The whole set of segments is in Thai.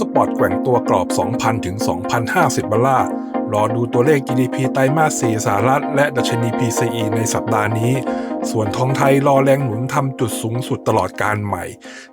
สปอร์ตแกว่งตัวกรอบ 2,000 ถึง 2,050 ดอลลาร์ รอดูตัวเลข GDP ไตรมาส 4 สหรัฐ และดัชนี PCE ในสัปดาห์นี้ ส่วนทองไทยรอแรงหนุนทำจุดสูงสุดตลอดการใหม่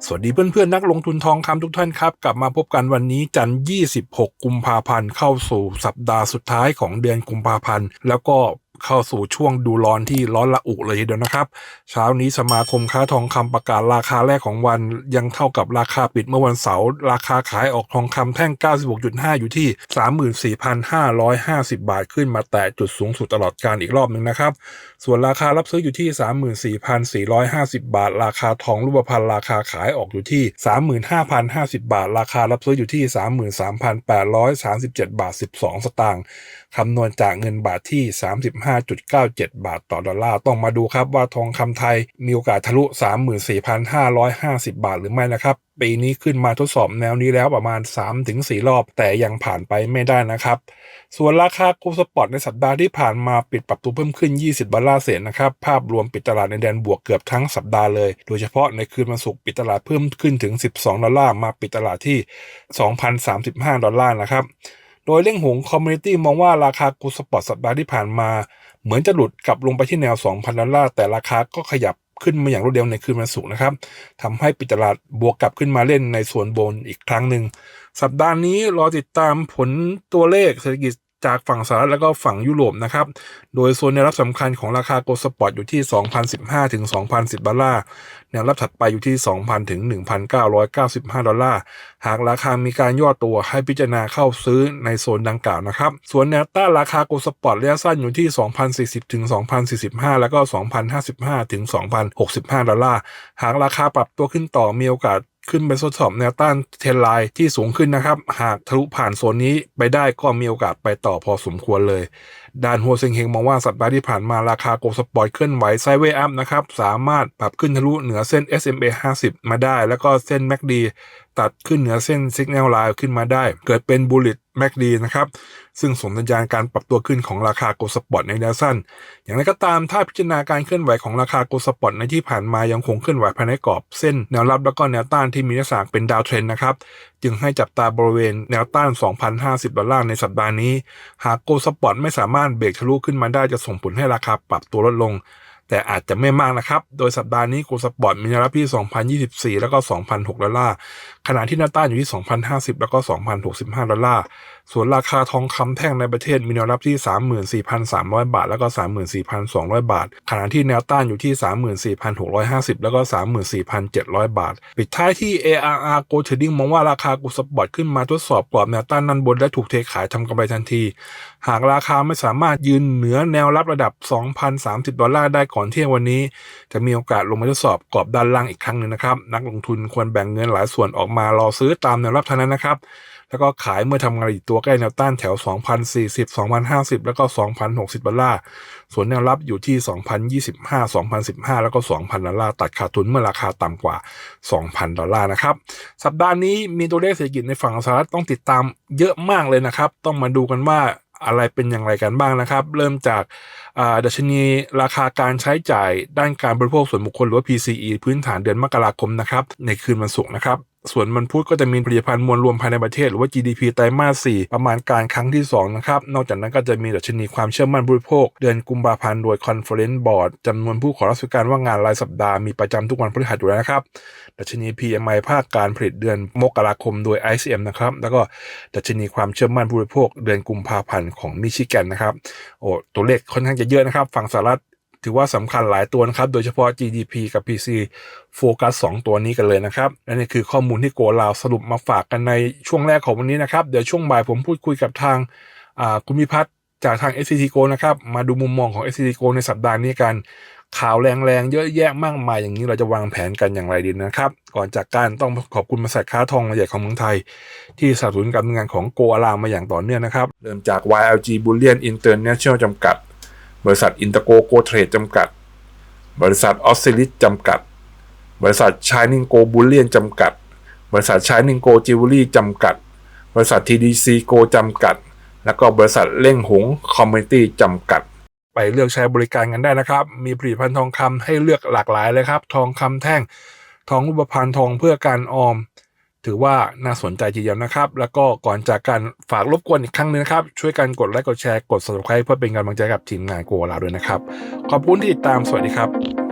สวัสดีเพื่อนๆ นักลงทุนทองคำทุกท่านครับ กลับมาพบกันวันนี้จันทร์26 กุมภาพันธ์เข้าสู่สัปดาห์สุดท้ายของเดือนกุมภาพันธ์แล้วก็ เข้าสู่ช่วงดูร้อนที่ร้อนระอุเลยทีเดียวนะครับ เช้านี้สมาคมค้าทองคำประกาศราคาแรกของวันยังเท่ากับราคาปิดเมื่อวันเสาร์ราคาขายออกทองคำแท่ง 96.5 อยู่ที่ 34,550 บาทขึ้นมาแตะจุดสูงสุดตลอดการอีกรอบหนึ่งนะครับ ส่วนราคารับซื้ออยู่ที่ 34,450 บาท ราคาทองรูปพรรณราคาขายออกอยู่ที่ 35,050 บาท ราคารับซื้ออยู่ที่ 33,837 บาท 12 สตางค์คำนวณจากเงินบาทที่ 35 35.97 บาทต่อดอลลาร์ ต้องมาดูครับว่าทองคำไทยมีโอกาสทะลุ 34,550 บาทหรือไม่นะครับปีนี้ขึ้นมาทดสอบแนวนี้แล้วประมาณ 3-4 รอบ แต่ยังผ่านไปไม่ได้นะครับ ส่วนราคากูสปอร์ตในสัปดาห์ที่ผ่านมาปิดปรับตัวเพิ่มขึ้น 20 ดอลลาร์เศษนะครับ ภาพรวมปิดตลาดในแดนบวกเกือบทั้งสัปดาห์เลย โดยเฉพาะในคืนวันศุกร์ปิดตลาดเพิ่มขึ้นถึง 12 ดอลลาร์มาปิดตลาดที่ 2,035 ดอลลาร์นะครับ โดยเล่งหงคอมมูนิตี้มองว่าราคากูสปอร์ตสัปดาห์ที่ผ่านมา เหมือนจะหลุดกลับลงไปที่แนว 2,000 ดอลลาร์แต่ราคาก็ขยับขึ้นมาอย่างรวดเร็วในคืนวันศุกร์นะครับทำให้ปิดตลาดบวกกลับขึ้นมาเล่นในส่วนบนอีกครั้งหนึ่ง สัปดาห์นี้รอติดตามผลตัวเลขเศรษฐกิจ จากฝั่งสหรัฐแล้วก็ฝั่งยุโรปนะครับ โดยโซนแนวรับสำคัญของราคาโกลสปอร์ตอยู่ที่ 2,015 ถึง 2,010 ดอลลาร์ แนวรับถัดไปอยู่ที่ 2,000 ถึง 1,995 ดอลลาร์ หากราคามีการย่อตัวให้พิจารณาเข้าซื้อในโซนดังกล่าวนะครับ ส่วนแนวต้านราคาโกลสปอร์ตระยะสั้นอยู่ที่ 2,040 ถึง 2,045 แล้วก็ 2,055 ถึง 2,065 ดอลลาร์ หากราคาปรับตัวขึ้นต่อมีโอกาส ขึ้นไปทดสอบแนวต้านเทรนไลน์ที่สูงขึ้นนะครับ หากทะลุผ่านโซนนี้ไปได้ก็มีโอกาสไปต่อพอสมควรเลย ด้านหัวเซิงเฮงมองว่าสัปดาห์ที่ผ่านมาราคาโกลสปอร์ตเคลื่อนไหวไซเวอัพนะครับ สามารถปรับขึ้นทะลุเหนือเส้น SMA 50 มาได้ แล้วก็เส้น MACD ตัดขึ้นเหนือเส้น Signal Line ขึ้นมาได้ เกิดเป็น Bullish MACD นะครับ ซึ่งส่งสัญญาณการปรับตัวขึ้นของราคาโกลสปอร์ตในระยะสั้น อย่างไรก็ตามถ้าพิจารณาการเคลื่อนไหวของราคาโกลสปอร์ตในที่ผ่านมายังคงเคลื่อนไหวภายในกรอบเส้นแนวรับแล้วก็แนวต้านที่มีลักษณะเป็นดาวเทรนนะครับ จึงให้จับตาบริเวณแนวต้าน 2,050 ดอลลาร์ในสัปดาห์นี้ หากโกลสปอร์ตไม่สามารถเบรกทะลุขึ้นมาได้จะส่งผลให้ราคาปรับตัวลดลง แต่อาจจะไม่มากนะครับ โดยสัปดาห์นี้โกลสปอร์ตมีแนวรับที่ 2,024 แล้วก็ 2,006ดอลลาร์ ขณะที่แนวต้านอยู่ที่ 2,050 แล้วก็ 2,065 ดอลลาร์ ส่วนราคาทองคำแท่งในประเทศมีแนวรับที่ 34,300 บาท แล้วก็ 34,200 บาท ขณะที่แนวต้านอยู่ที่ 34,650 แล้วก็ 34,700 บาท ปิดท้ายที่ ARR Gold Trading มองว่าราคากูสปอร์ตขึ้นมาทดสอบกรอบแนวต้านนั้นบนและถูกเทขายทำกำไรทันที หากราคาไม่สามารถยืนเหนือแนวรับระดับ 2,030 ดอลลาร์ได้ก่อนเที่ยงวันนี้ จะมีโอกาสลงมาทดสอบกรอบด้านล่างอีกครั้งหนึ่งนะครับ นักลงทุนควรแบ่งเงินหลายส่วนออกมามารอซื้อตามแนวรับเท่านั้นนะครับ แล้วก็ขายเมื่อทำงานอีกตัวใกล้แนวต้านแถว 2,040 2,050 แล้วก็ 2,060ดอลลาร์ส่วนแนวรับอยู่ที่ 2,025 2,015 แล้วก็ 2,000ดอลลาร์ตัดขาดทุนเมื่อราคาต่ำกว่า 2,000 ดอลลาร์นะครับ สัปดาห์นี้มีตัวเลขเศรษฐกิจในฝั่งสหรัฐต้องติดตามเยอะมากเลยนะครับ ต้องมาดูกันว่าอะไรเป็นอย่างไรกันบ้างนะครับ เริ่มจากดัชนีราคาการใช้จ่ายด้านการบริโภคส่วนบุคคลหรือว่า PCE พื้นฐานเดือนมกราคมนะครับ ในคืนวันศุกร์นะครับ ส่วนมันพูดก็จะมีผลิตภัณฑ์มวลรวมภายในประเทศหรือว่า GDP ไตรมาส 4 ประมาณการครั้งที่ 2 นะครับ นอกจากนั้นก็จะมีดัชนีความเชื่อมั่นบริโภค เดือนกุมภาพันธ์โดย Conference Board จำนวนผู้ขอรับสิทธิการว่างงานรายสัปดาห์มีประจำทุกวันพฤหัสอยู่แล้วนะครับ ดัชนี PMI ภาคการผลิตเดือนมกราคมโดย ICM นะครับ แล้วก็ดัชนีความเชื่อมั่นบริโภค เดือนกุมภาพันธ์ของมิชิแกนนะครับ โอ้ ตัวเลขค่อนข้างจะเยอะนะครับ ฝั่งสหรัฐ ถือว่าสำคัญหลายตัวนะครับ โดยเฉพาะ GDP กับ PC โฟกัส 2 ตัวนี้กันเลยนะครับและนี่คือข้อมูลที่โกลาวสรุปมาฝากกันในช่วงแรกของวันนี้นะครับ เดี๋ยวช่วงบ่ายผมพูดคุยกับทางคุณพิพัฒน์จากทาง SCT Go นะครับ มาดูมุมมองของ SCT Go ในสัปดาห์นี้กัน ข่าวแรงๆ เยอะแยะมากมายอย่างนี้เราจะวางแผนกันอย่างไรดีนะครับ ก่อนจากการต้องขอบคุณบริษัทค้าทองใหญ่ของเมืองไทย ที่สนับสนุนการทำงานของโกอาลามาอย่างต่อเนื่องนะครับ เริ่มจาก YLG Bullion International จำกัด บริษัทอินเตอร์โกโกเทรดจำกัด บริษัทออสซิลิสจำกัด บริษัทชายนิงโกบูลเลียนจำกัด บริษัทชายนิงโกจิวเวลรี่จำกัด บริษัท TDC โกจำกัด แล้วก็บริษัทเล่งหงคอมมิตี้จำกัด ไปเลือกใช้บริการกันได้นะครับ มีผลิตภัณฑ์ทองคำให้เลือกหลากหลายเลยครับ ทองคำแท่ง ทองรูปพรรณทองเพื่อการออม ถือว่าน่าสนใจทีเดียวนะครับ แล้วก็ก่อนจากการฝากรบกวนอีกครั้งหนึงนะครับ ช่วยกันกดไลค์กดแชร์กด subscribe เพื่อเป็นกำลังใจกับทีมงานโกลาด้วยนะครับ ขอบคุณที่ติดตามสวัสดีครับ